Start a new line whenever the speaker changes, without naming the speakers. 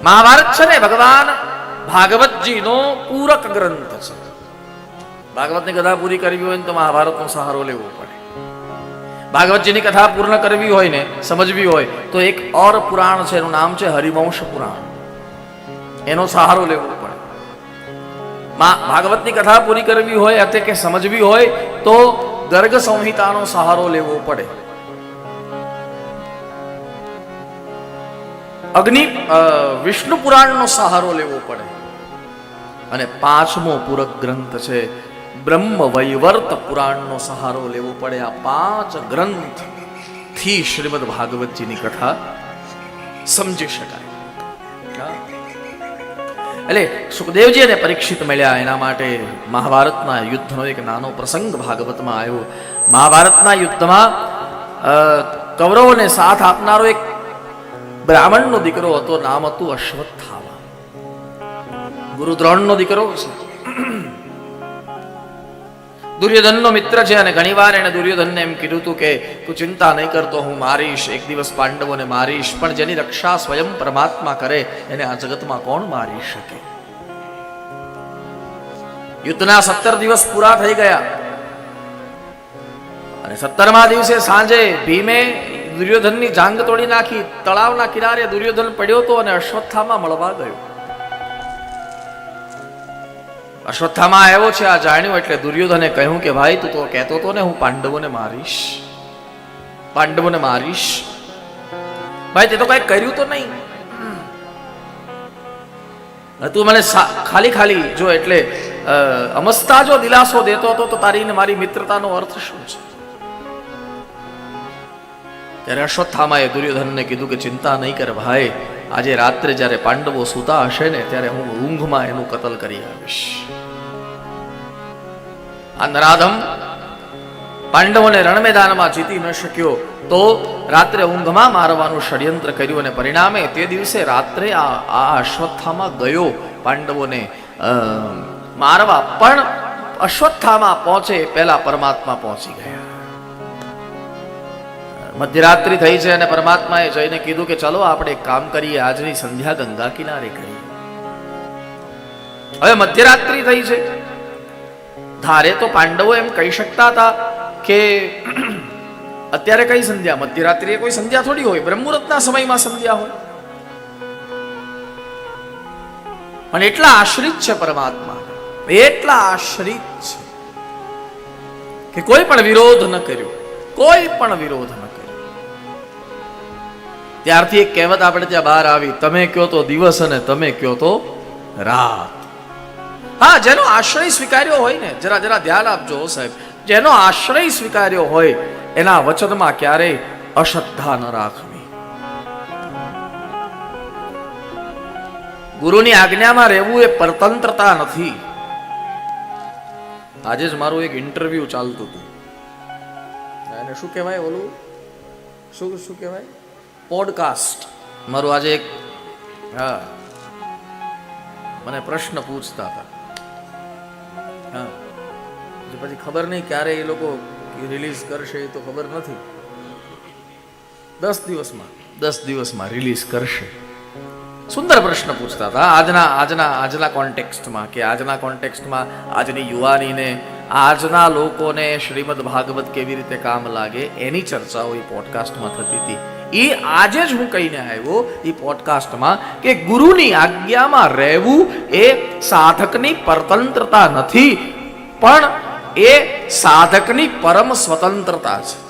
મહાભારત છે ને ભગવાન ભાગવતજીનો પૂરક ગ્રંથ છે ભાગવતની કથા પૂરી કરવી હોય ને તો મહાભારતનો સહારો લેવો પડે ભાગવતજીની કથા પૂર્ણ કરવી હોય ને સમજવી હોય તો એક ઓર પુરાણ છે એનું નામ છે હરિવંશ પુરાણ એનો સહારો લેવો પડે ભાગવતની કથા પૂરી કરવી હોય અથવા કે સમજવી હોય તો ગર્ગ સંહિતાનો સહારો લેવો પડે અગ્નિ વિષ્ણુ પુરાણનો સહારો લેવો પડે. અને પાંચમો પૂરક ગ્રંથ છે, બ્રહ્મ વૈવર્ત પુરાણનો સહારો લેવો પડે. આ પાંચ ગ્રંથથી શ્રીમદ ભાગવતજીની કથા સમજી શકાય. એટલે સુખદેવજી અને પરીક્ષિત મળ્યા એના માટે મહાભારતના યુદ્ધનો એક નાનો પ્રસંગ ભાગવતમાં આવ્યો. મહાભારતના યુદ્ધમાં કૌરવોને સાથ આપનારો એક બ્રાહ્મણનો દીકરો હતો, નામ હતું અશ્વત્થામા. ગુરુ દીકરો છે. દુર્યોધનનો મિત્ર છે અને ઘણીવાર એને દુર્યોધનને એમ કીધું હતું કે, તું ચિંતા નહીં કરતો, હું મારીશ, એક દિવસ પાંડવોને મારીશ, પણ જેની રક્ષા સ્વયં પરમાત્મા કરે, એને આ જગતમાં કોણ મારી શકે? યુદ્ધના સત્તર દિવસ પૂરા થઈ ગયા. અને સત્તરમા દિવસે સાંજે ભીમે દુર્યોધનની જાંગ તોડી નાખી, તળાવના કિનારે દુર્યોધન પડ્યો હતો અને અશ્વત્થામાં મળવા ગયો. અશ્વત્થામાં આવ્યો છે, આ જાણ્યું એટલે દુર્યોધને કહ્યું કે, ભાઈ, તું તો કહેતો હતો ને, હું પાંડવોને મારીશ. પાંડવોને મારીશ. ભાઈ, તે તો કઈ કર્યું તો નહીં. તું મને ખાલી ખાલી, જો એટલે અમસ્તા જો દિલાસો દેતો હતો, તો તારી ને મારી મિત્રતાનો અર્થ શું છે? ત્યારે અશ્વત્થામાએ દુર્યોધનને કીધું કે ચિંતા નહીં કર ભાઈ, આજે રાત્રે જ્યારે પાંડવો સૂતા હશે ને ત્યારે હું ઊંઘમાં એનું કતલ કરી આવીશ. આ નરાધમ પાંડવોને રણમેદાનમાં જીતી ન શક્યો તો રાત્રે ઊંઘમાં મારવાનું ષડયંત્ર કર્યું અને પરિણામે તે દિવસે રાત્રે આ આ અશ્વત્થામાં ગયો પાંડવોને મારવા. પણ અશ્વત્થામાં પહોંચે પહેલા પરમાત્મા પહોંચી ગયા. મધ્યરાત્રિ થઈ છે અને પરમાત્માએ જઈને કીધું કે ચલો આપણે એક કામ કરીએ, આજની સંધ્યા ગંગા કિનારે કરીએ. હવે મધ્યરાત્રિ થઈ છે. ધારે તો પાંડવો એમ કહી શકતા હતા કે અત્યારે કઈ સંધ્યા? મધ્યરાત્રિએ કોઈ સંધ્યા થોડી હોય? બ્રહ્મુહૂર્તના સમયમાં સંધ્યા હોય. પણ એટલા આશ્રિત છે પરમાત્મા, એટલા આશ્રિત છે કે કોઈ પણ વિરોધ ન કર્યો, કોઈ પણ વિરોધ ન ત્યારથી એક કહેવત આપણે ત્યાં બહાર આવી, તમે કયો તો દિવસ અને તમે કયો તો રાત. હા, જેનો આશ્રય સ્વીકાર્યો હોય ને, જરા જરા ધ્યાન આપજો સાહેબ. જેનો આશ્રય સ્વીકાર્યો હોય, એના વચનમાં ક્યારેય અશ્રદ્ધા ન રાખવી. ગુરુની આજ્ઞામાં રહેવું એ પરતંત્રતા નથી. આજે જ મારું એક ઇન્ટરવ્યુ ચાલતું હતું. એને શું કહેવાય ઓલું? શું શું કહેવાય? પોડકાસ્ટ મારું આજે એક, હા, મને પ્રશ્ન પૂછતા હતા. હા. પછી ખબર નહીં ક્યારે એ લોકો રિલીઝ કરશે એ તો ખબર નથી. દસ દિવસમાં દસ દિવસમાં રિલીઝ કરશે. સુંદર પ્રશ્ન પૂછતા હતા. આજના આજના આજના કોન્ટેક્સ્ટમાં કે આજના કોન્ટેક્સ્ટમાં આજની યુવાનીને, આજના લોકોને શ્રીમદ ભાગવત કેવી રીતે કામ લાગે એની ચર્ચાઓ એ પોડકાસ્ટમાં થતી હતી. એ આજે જ હું કહીને આવ્યો એ પોડકાસ્ટમાં કે ગુરુની આજ્ઞામાં રહેવું એ સાધકની પરતંત્રતા નથી, પણ એ સાધકની પરમ સ્વતંત્રતા છે.